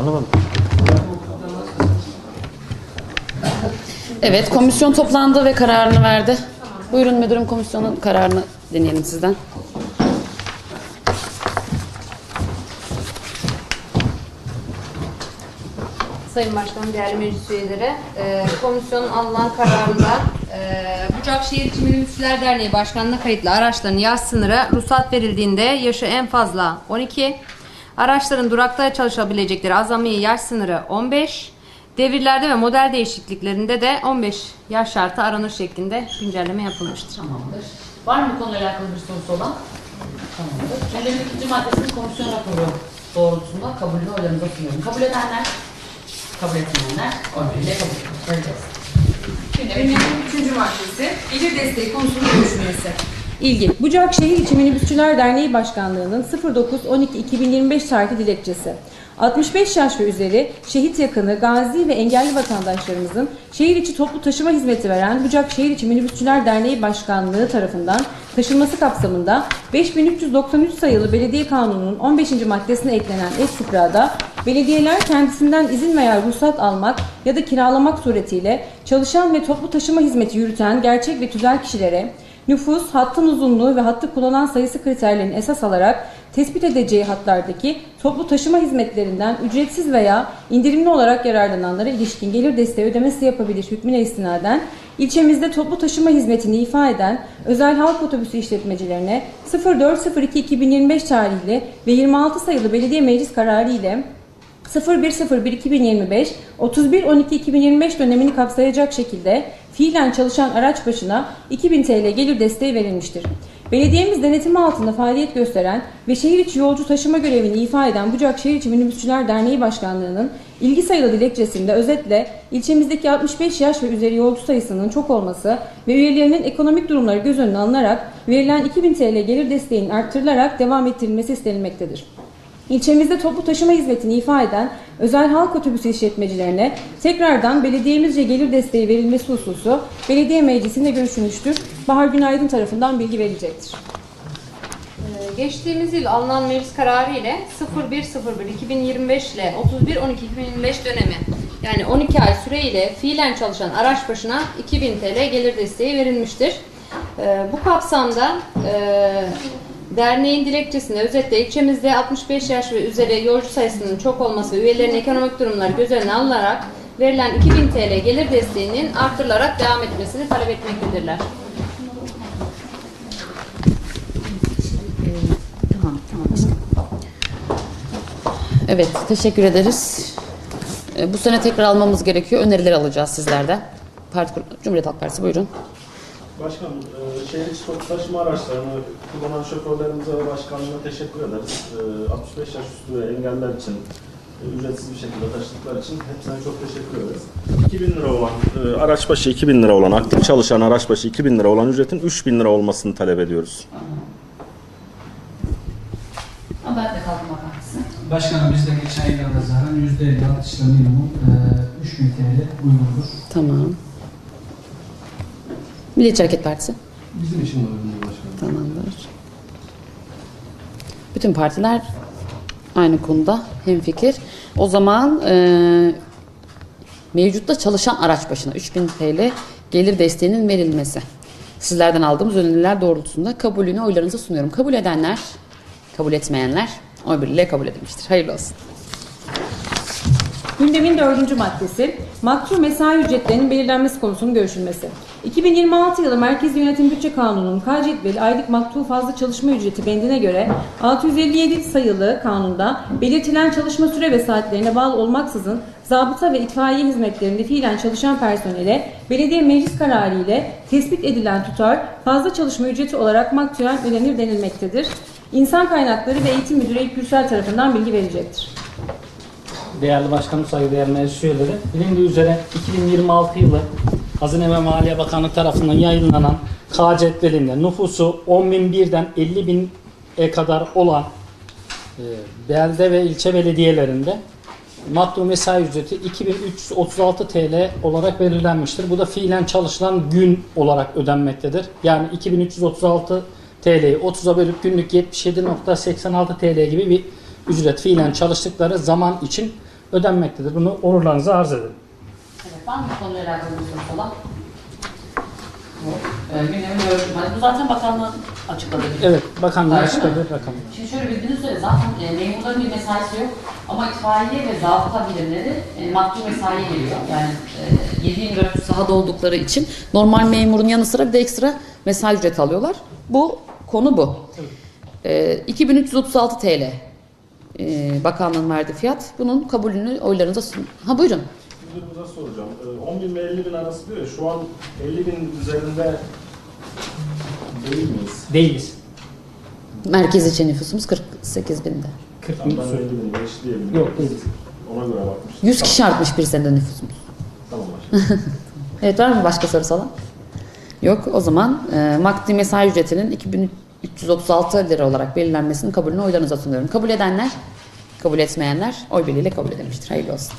Anlamadım. Evet, komisyon toplandı ve kararını verdi. Buyurun müdürüm komisyonun kararını dinleyelim sizden. Sayın Başkanım, değerli meclis üyeleri, e, komisyonun alınan kararında e, Bucakşehir İçi Minibüsçüler Derneği Başkanlığı'na kayıtlı araçların yaş sınırı ruhsat verildiğinde yaşı en fazla 12, araçların durakta çalışabilecekleri azami yaş sınırı 15, devirlerde ve model değişikliklerinde de 15 yaş şartı aranır şeklinde güncelleme yapılmıştır. Tamamdır. Var mı konuyla alakalı bir sorusu olan? Tamamdır. Gündem'in ikinci maddesinin komisyon raporu doğrultusunda kabulünü oylarınıza sunuyorum. Kabul edenler, kabul etmeyenler, oy birliğiyle kabul edeceğiz. Gündemin üçüncü maddesi gelir desteği konusunda görüşmesi. İlgi. Bucakşehir İçi Minibüsçüler Derneği Başkanlığı'nın 09-12-2025 tarihli dilekçesi. 65 yaş ve üzeri şehit yakını, gazi ve engelli vatandaşlarımızın şehir içi toplu taşıma hizmeti veren Bucakşehir İçi Minibüsçüler Derneği Başkanlığı tarafından taşınması kapsamında 5393 sayılı Belediye Kanunu'nun 15. maddesine eklenen ek fıkrada belediyeler kendisinden izin veya ruhsat almak ya da kiralamak suretiyle çalışan ve toplu taşıma hizmeti yürüten gerçek ve tüzel kişilere nüfus, hattın uzunluğu ve hattı kullanan sayısı kriterlerini esas alarak tespit edeceği hatlardaki toplu taşıma hizmetlerinden ücretsiz veya indirimli olarak yararlananlara ilişkin gelir desteği ödemesi yapabilir hükmüne istinaden ilçemizde toplu taşıma hizmetini ifa eden özel halk otobüsü işletmecilerine 04.02.2025 tarihli ve 26 sayılı belediye meclis kararı ile 01.01.2025, 31.12.2025 dönemini kapsayacak şekilde fiilen çalışan araç başına 2000 TL gelir desteği verilmiştir. Belediyemiz denetimi altında faaliyet gösteren ve şehir içi yolcu taşıma görevini ifa eden Bucakşehir İçi Minibüsçüler Derneği Başkanlığı'nın ilgi sayılı dilekçesinde özetle ilçemizdeki 65 yaş ve üzeri yolcu sayısının çok olması ve üyelerinin ekonomik durumları göz önüne alınarak verilen 2000 TL gelir desteğinin arttırılarak devam ettirilmesi istenilmektedir. İlçemizde toplu taşıma hizmetini ifa eden özel halk otobüsü işletmecilerine tekrardan belediyemizce gelir desteği verilmesi hususu belediye meclisinde görüşülmüştür. Bahar Günaydın tarafından bilgi verilecektir. Ee, Geçtiğimiz yıl alınan meclis kararı ile 01.01.2025 ile 31.12.2025 dönemi yani 12 ay süreyle fiilen çalışan araç başına 2000 TL gelir desteği verilmiştir. Ee, Bu kapsamda e, derneğin dilekçesinde özetle ilçemizde 65 yaş ve üzeri yolcu sayısının çok olması ve üyelerin ekonomik durumları göz önüne alınarak verilen 2000 TL gelir desteğinin artırılarak devam etmesini talep etmektedirler. Evet, teşekkür ederiz. Ee, Bu sene tekrar almamız gerekiyor. Önerileri alacağız sizlerden. Parti, Cumhuriyet Halk Partisi buyurun. Başkanım, e, şehir içi toplu taşıma araçlarını kullanan şoförlerimize ve başkanlığına teşekkür ederiz. E, 65 yaş üstü ve engeller için e, ücretsiz bir şekilde taşıdıkları için hepsine çok teşekkür ederiz. 2000 lira olan, e, araç başı 2000 lira olan, aktif çalışan araç başı 2000 lira olan ücretin 3000 lira olmasını talep ediyoruz. Adalet ve Kalkınma Partisi. Başkanım bizde geçen yılda nazaran %50 artışla minimum e, 3000 TL uygundur. Tamam. Milliyetçi Hareket Partisi. Bizim için de uygundur başkanım. Tamamdır. Bütün partiler aynı konuda hemfikir. O zaman e, mevcutta çalışan araç başına 3000 TL gelir desteğinin verilmesi. Sizlerden aldığımız öneriler doğrultusunda kabulünü oylarınıza sunuyorum. Kabul edenler, kabul etmeyenler oy birliğiyle kabul edilmiştir. Hayırlı olsun. Gündemin dördüncü maddesi, maktul mesai ücretlerinin belirlenmesi konusunun görüşülmesi. 2026 yılı Merkez Yönetim Bütçe Kanunu'nun K cetveli aylık maktul fazla çalışma ücreti bendine göre 657 sayılı kanunda belirtilen çalışma süre ve saatlerine bağlı olmaksızın zabıta ve itfaiye hizmetlerinde fiilen çalışan personele belediye meclis kararı ile tespit edilen tutar fazla çalışma ücreti olarak maktulen ödenir denilmektedir. İnsan Kaynakları ve Eğitim Müdürü Gürsel tarafından bilgi verilecektir. Değerli Başkanım, saygıdeğer meclis üyeleri, bilindiği üzere 2026 yılı Hazine ve Maliye Bakanlığı tarafından yayınlanan K cetvelinde nüfusu 10.001'den 50.000'e kadar olan e, belde ve ilçe belediyelerinde maktul mesai ücreti 2336 TL olarak belirlenmiştir. Bu da fiilen çalışılan gün olarak ödenmektedir. Yani 2336 TL'yi 30'a bölüp günlük 77.86 TL gibi bir ücret fiilen çalıştıkları zaman için ödenmektedir. Bunu onurlarınıza arz ederim. Evet, var mı bu konuyla alakalı bir soru. Ee, gündemin ölçümü. Bu zaten bakanlığın açıkladığı bir Evet, bakanlığı Öyle mi? açıkladı rakam. Şimdi şöyle bildiğiniz üzere zaten e, memurların bir mesaisi yok ama itfaiye ve zabıta birimleri e, maddi mesai geliyor. Yani e, 7-24 sahada oldukları için normal memurun yanı sıra bir de ekstra mesai ücreti alıyorlar. Bu konu bu. E, 2336 TL e, bakanlığın verdiği fiyat. Bunun kabulünü oylarınıza sun. Ha buyurun. Müdürümüze soracağım. Ee, 10 bin ve 50 bin arası diyor ya, şu an 50 bin üzerinde değil miyiz? Değiliz. Merkez için nüfusumuz 48 binde. 40 Tamam, bin ben sürü. 50 bin beş diyebilirim. Yok, değil. Ona göre bakmıştım. 100 kişi artmış bir senede nüfusumuz. Tamam başkanım. Evet var mı başka sorusu olan? Yok o zaman e, maddi mesai ücretinin 2336 lira olarak belirlenmesinin kabulünü oylarınıza sunuyorum. Kabul edenler, kabul etmeyenler oy birliğiyle kabul edilmiştir. Hayırlı olsun.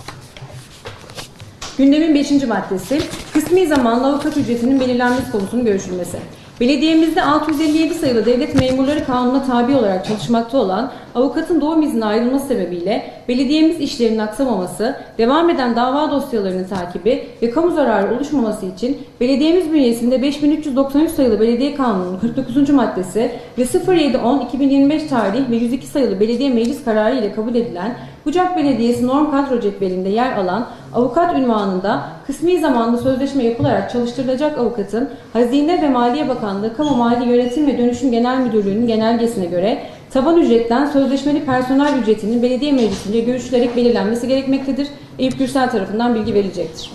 Gündemin 5. maddesi kısmi zamanlı avukat ücretinin belirlenmesi konusunun görüşülmesi. Belediyemizde 657 sayılı devlet memurları kanununa tabi olarak çalışmakta olan avukatın doğum izni ayrılması sebebiyle belediyemiz işlerinin aksamaması, devam eden dava dosyalarının takibi ve kamu zararı oluşmaması için belediyemiz bünyesinde 5393 sayılı belediye kanununun 49. maddesi ve 07.10.2025 tarih ve 102 sayılı belediye meclis kararı ile kabul edilen Bucak Belediyesi norm kadro cetvelinde yer alan avukat ünvanında kısmi zamanlı sözleşme yapılarak çalıştırılacak avukatın Hazine ve Maliye Bakanlığı Kamu Mali Yönetim ve Dönüşüm Genel Müdürlüğü'nün genelgesine göre taban ücretten sözleşmeli personel ücretinin belediye meclisince görüşülerek belirlenmesi gerekmektedir. Eyüp Gürsel tarafından bilgi verilecektir.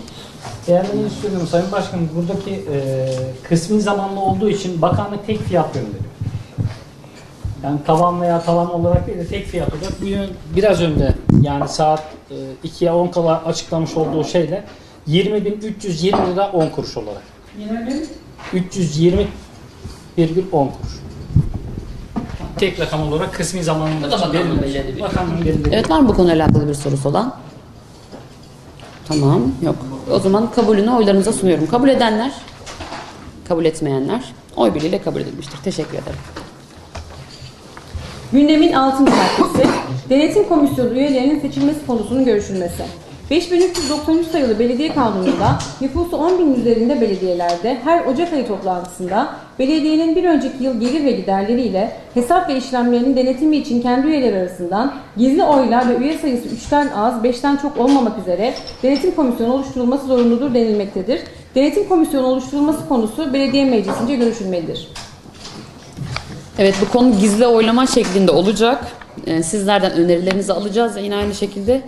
Değerlendirmek istiyorum Sayın Başkanım. Buradaki e, kısmi zamanlı olduğu için bakanlık tek fiyat gönderiyor. Yani tavan veya tavan olarak değil de tek fiyat olarak bu yön- biraz önce yani saat e, 2'ye 10 kala açıklamış olduğu şeyle 20.320 lira 10 kuruş olarak. 320 virgül 10 kuruş. Tek rakam olarak kısmi zamanlı Bu da bakanlığın belirlenmiş. belirlediği bir Bakanlığın belirlediği. Evet var mı bu konuyla alakalı bir sorusu olan? Tamam yok. O zaman kabulünü oylarınıza sunuyorum. Kabul edenler, kabul etmeyenler oy birliğiyle kabul edilmiştir. Teşekkür ederim. Gündemin 6. maddesi denetim komisyonu üyelerinin seçilmesi konusunun görüşülmesi. 5393 sayılı belediye kanununda nüfusu 10 bin üzerinde belediyelerde her Ocak ayı toplantısında belediyenin bir önceki yıl gelir ve giderleriyle hesap ve işlemlerinin denetimi için kendi üyeleri arasından gizli oylar ve üye sayısı 3'ten az 5'ten çok olmamak üzere denetim komisyonu oluşturulması zorunludur denilmektedir. Denetim komisyonu oluşturulması konusu belediye meclisince görüşülmelidir. Evet bu konu gizli oylama şeklinde olacak. Ee, sizlerden önerilerinizi alacağız yine aynı şekilde.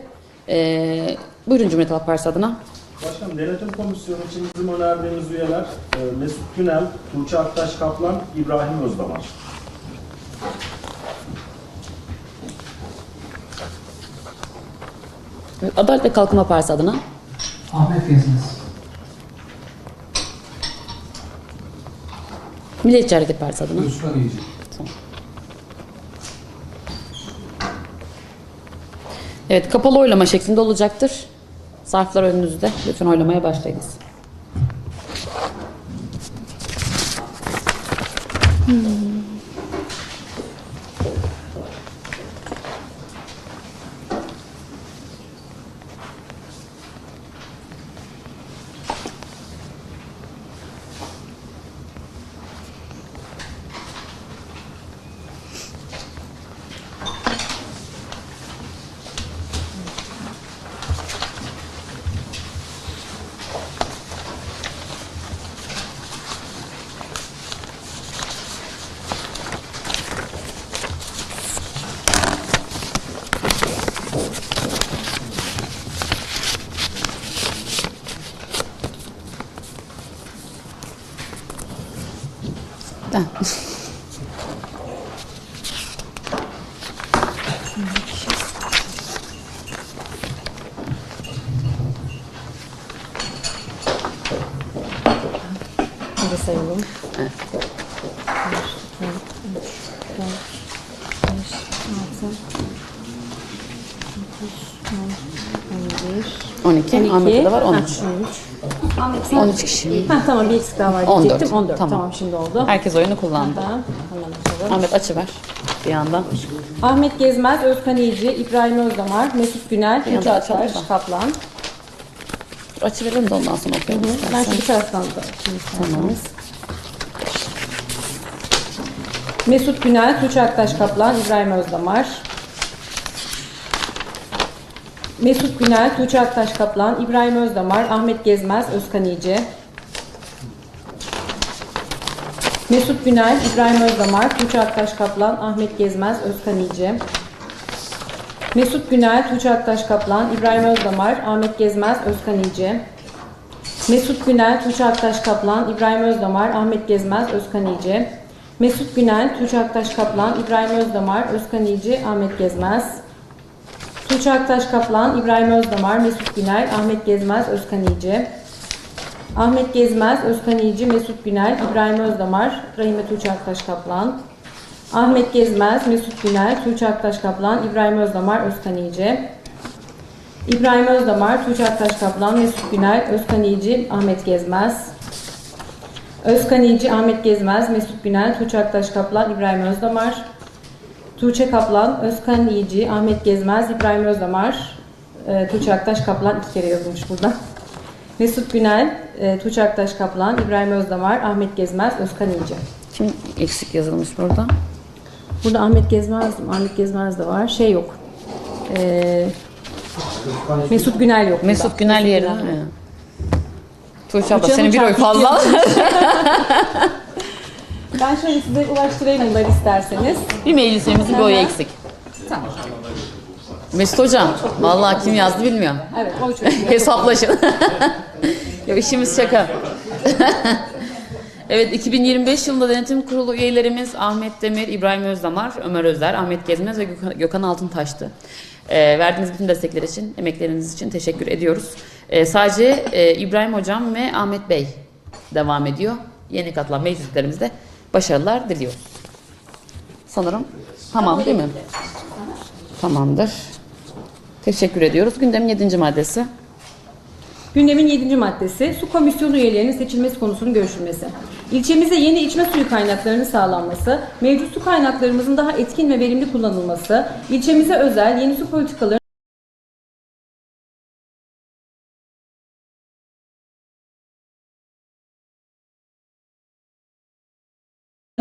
Ee, buyurun Cumhuriyet Halk Partisi adına. Başkanım denetim komisyonu için bizim önerdiğimiz üyeler e, Mesut Günel, Tuğçe Aktaş Kaplan, İbrahim Özdamar. Adalet ve Kalkınma Partisi adına. Ahmet Gezmez. Milliyetçi Hareket Partisi adına. Özkan İyici. Evet kapalı oylama şeklinde olacaktır. Zarflar önünüzde. Lütfen oylamaya başlayınız. Da. Hadi sayalım. Evet. 12. Ahmet'te de var 13. 13 kişi. Heh, tamam bir eksik daha var 14. diyecektim. 14. Tamam. Tamam. şimdi oldu. Herkes oyunu kullandı. Anladım. Ahmet açıver. Bir yandan. Ahmet Gezmez, Özkan İyici, İbrahim Özdamar, Mesut Günel, Bir yandan açalım da. Kaplan. Açıverelim de ondan sonra okuyalım Ben istersen. şu taraftan da Tamam. Mesut Günel, Tuğçe Aktaş Kaplan, İbrahim Özdamar. Mesut Günel, Tuğçe Aktaş Kaplan, İbrahim Özdamar, Ahmet Gezmez, Özkan İyici. Mesut Günel, İbrahim Özdamar, Tuğçe Aktaş Kaplan, Ahmet Gezmez, Özkan İyici. Mesut Günel, Tuğçe Aktaş Kaplan, İbrahim Özdamar, Ahmet Gezmez, Özkan İyici. Mesut Günel, Tuğçe Aktaş Kaplan, İbrahim Özdamar, Ahmet Gezmez, Özkan İyici. Mesut Günel, Tuğçe Aktaş Kaplan, İbrahim Özdamar, Özkan İyici, Ahmet Gezmez. Tuğçe Aktaş Kaplan, İbrahim Özdamar, Mesut Günel, Ahmet Gezmez, Özkan İyici. Ahmet Gezmez, Özkan İyici, Mesut Günel, İbrahim Özdamar, Rahime Tuğçe Aktaş Kaplan. Ahmet Gezmez, Mesut Günel, Tuğçe Aktaş Kaplan, İbrahim Özdamar, Özkan İyici. İbrahim Özdamar, Tuğçe Aktaş Kaplan, Mesut Günel, Özkan İyici, Ahmet Gezmez. Özkan İyici, Ahmet Gezmez, Mesut Günel, Tuğçe Aktaş Kaplan, İbrahim Özdamar. Tuğçe Kaplan, Özkan İyici, Ahmet Gezmez, İbrahim Özdamar. E, Tuğçe Aktaş Kaplan iki kere yazılmış burada. Mesut Günel, e, Tuğçe Aktaş Kaplan, İbrahim Özdamar, Ahmet Gezmez, Özkan İyici. Kim eksik yazılmış burada? Burada Ahmet Gezmez, Ahmet Gezmez de var. Şey yok. E, Mesut Günel yok. burada. Mesut Günel yerine Günel. mi? Tuğçe abla senin bir oy fazla. Ben şöyle size ulaştırayım bunları isterseniz. bir meclisimizin bir oyu eksik. Mesut hocam, vallahi kim yazdı bilmiyorum. Evet, o çocuk. Hesaplaşın. ya işimiz şaka. evet 2025 yılında denetim kurulu üyelerimiz Ahmet Demir, İbrahim Özdamar, Ömer Özler, Ahmet Gezmez ve Gökhan- Altıntaş'tı. Ee, verdiğiniz bütün destekler için, emekleriniz için teşekkür ediyoruz. Ee, sadece e, İbrahim Hocam ve Ahmet Bey devam ediyor. Yeni katılan meclislerimizde başarılar diliyoruz. Sanırım tamam değil mi? Tamamdır. Teşekkür ediyoruz. Gündemin 7. maddesi. Gündemin 7. maddesi su komisyonu üyelerinin seçilmesi konusunun görüşülmesi. İlçemizde yeni içme suyu kaynaklarının sağlanması, mevcut su kaynaklarımızın daha etkin ve verimli kullanılması, ilçemize özel yeni su politikaları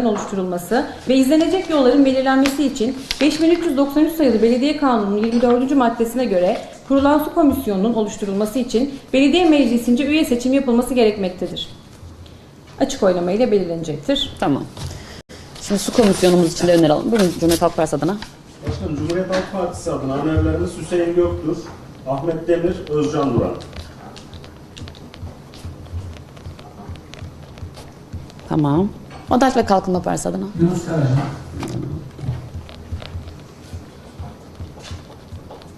oluşturulması ve izlenecek yolların belirlenmesi için 5393 sayılı Belediye Kanunu'nun 24. maddesine göre kurulan su komisyonunun oluşturulması için belediye meclisince üye seçim yapılması gerekmektedir. Açık oylama ile belirlenecektir. Tamam. Şimdi su komisyonumuz için de öneri alalım. Buyurun Cumhuriyet Halk Partisi adına. Başkanım Cumhuriyet Halk Partisi adına önerilerimiz Hüseyin Göktur, Ahmet Demir, Özcan Duran. Tamam. Adalet ve Kalkınma Partisi adına. Yunus Karaca,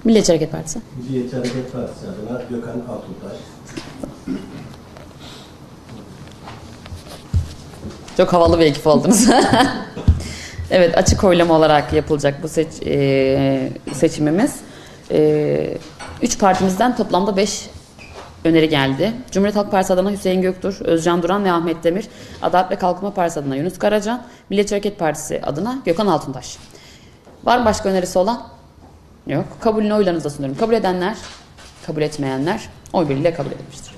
Milliyetçi Hareket Partisi. Milliyetçi Hareket Partisi adına Gökhan Altuntaş. Çok havalı bir ekip oldunuz. evet açık oylama olarak yapılacak bu seç, e, seçimimiz. E, üç partimizden toplamda 5 öneri geldi. Cumhuriyet Halk Partisi adına Hüseyin Göktur, Özcan Duran ve Ahmet Demir. Adalet ve Kalkınma Partisi adına Yunus Karacan. Milliyetçi Hareket Partisi adına Gökhan Altuntaş. Var mı başka önerisi olan? Yok. Kabulünü oylarınızda sunuyorum. Kabul edenler, kabul etmeyenler oy birliğiyle kabul edilmiştir.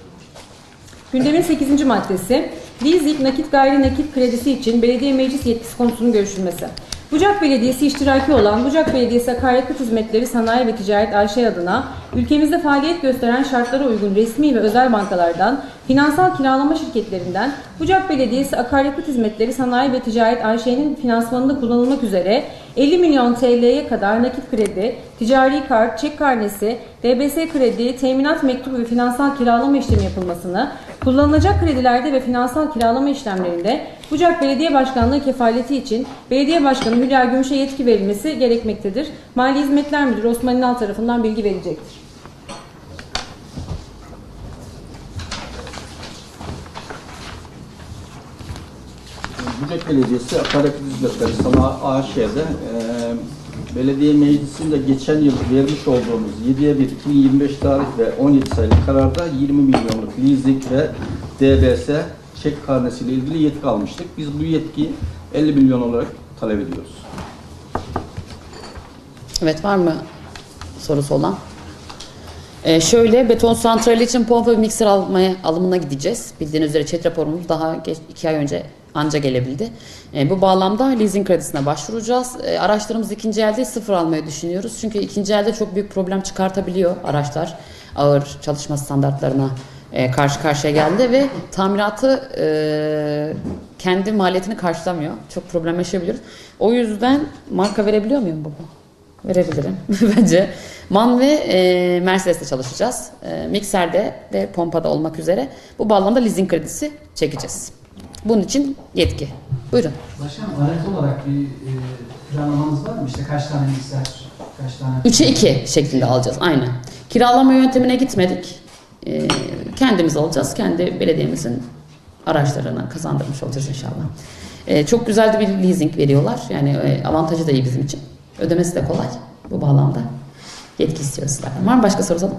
Gündemin 8. maddesi leasing nakit gayri nakit kredisi için belediye meclis yetkisi konusunun görüşülmesi. Bucak Belediyesi iştiraki olan Bucak Belediyesi Akaryakıt Hizmetleri Sanayi ve Ticaret AŞ adına ülkemizde faaliyet gösteren şartlara uygun resmi ve özel bankalardan, finansal kiralama şirketlerinden Bucak Belediyesi Akaryakıt Hizmetleri Sanayi ve Ticaret AŞ'nin finansmanında kullanılmak üzere 50 milyon TL'ye kadar nakit kredi, ticari kart, çek karnesi, DBS kredi, teminat mektubu ve finansal kiralama işlemi yapılmasını, kullanılacak kredilerde ve finansal kiralama işlemlerinde Bucak Belediye Başkanlığı kefaleti için Belediye Başkanı Hülya Gümüş'e yetki verilmesi gerekmektedir. Mali Hizmetler Müdürü Osman İnal tarafından bilgi verilecektir. Bucak Belediyesi Akaryakıt Hizmetleri Sanayi AŞ'de e, belediye meclisinde geçen yıl vermiş olduğumuz 7'ye 1 2025 tarih ve 17 sayılı kararda 20 milyonluk leasing ve DBS çek karnesiyle ilgili yetki almıştık. Biz bu yetkiyi 50 milyon olarak talep ediyoruz. Evet var mı sorusu olan? Ee, şöyle beton santrali için pompa ve mikser almaya alımına gideceğiz. Bildiğiniz üzere chat raporumuz daha geç, iki ay önce anca gelebildi. Ee, bu bağlamda leasing kredisine başvuracağız. Ee, araçlarımızı ikinci elde sıfır almayı düşünüyoruz. Çünkü ikinci elde çok büyük problem çıkartabiliyor araçlar. Ağır çalışma standartlarına e, karşı karşıya geldi ve tamiratı e, kendi maliyetini karşılamıyor. Çok problem yaşayabiliyoruz. O yüzden marka verebiliyor muyum baba? Verebilirim bence. MAN ve e, Mercedes'te çalışacağız. E, Mikser'de ve pompada olmak üzere bu bağlamda leasing kredisi çekeceğiz. Bunun için yetki. Buyurun. Başkanım araç olarak bir e, planlamanız var mı? İşte kaç tane mikser, kaç tane... 3'e 2 şeklinde alacağız. Aynen. Kiralama yöntemine gitmedik. E, kendimiz alacağız. Kendi belediyemizin araçlarına kazandırmış olacağız inşallah. E, çok güzel bir leasing veriyorlar. Yani e, avantajı da iyi bizim için. Ödemesi de kolay bu bağlamda. Yetki istiyoruz sizlerden. Var mı başka soru sorun?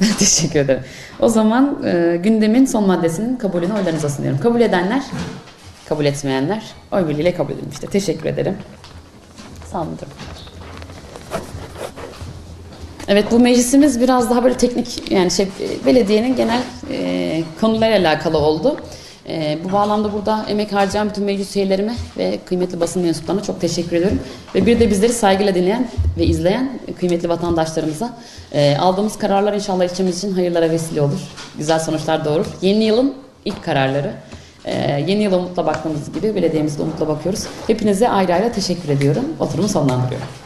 Teşekkür ederim. O zaman e, gündemin son maddesinin kabulünü oylarınıza sunuyorum. Kabul edenler, kabul etmeyenler oy birliğiyle kabul edilmiştir. Teşekkür ederim. Sağ olun. Evet bu meclisimiz biraz daha böyle teknik yani şey belediyenin genel e, konularıyla alakalı oldu. E, bu bağlamda burada emek harcayan bütün meclis üyelerime ve kıymetli basın mensuplarına çok teşekkür ediyorum. Ve bir de bizleri saygıyla dinleyen ve izleyen kıymetli vatandaşlarımıza e, aldığımız kararlar inşallah ilçemiz için hayırlara vesile olur. Güzel sonuçlar doğurur. Yeni yılın ilk kararları. E, yeni yıla umutla baktığımız gibi belediyemizde umutla bakıyoruz. Hepinize ayrı ayrı teşekkür ediyorum. Oturumu sonlandırıyorum.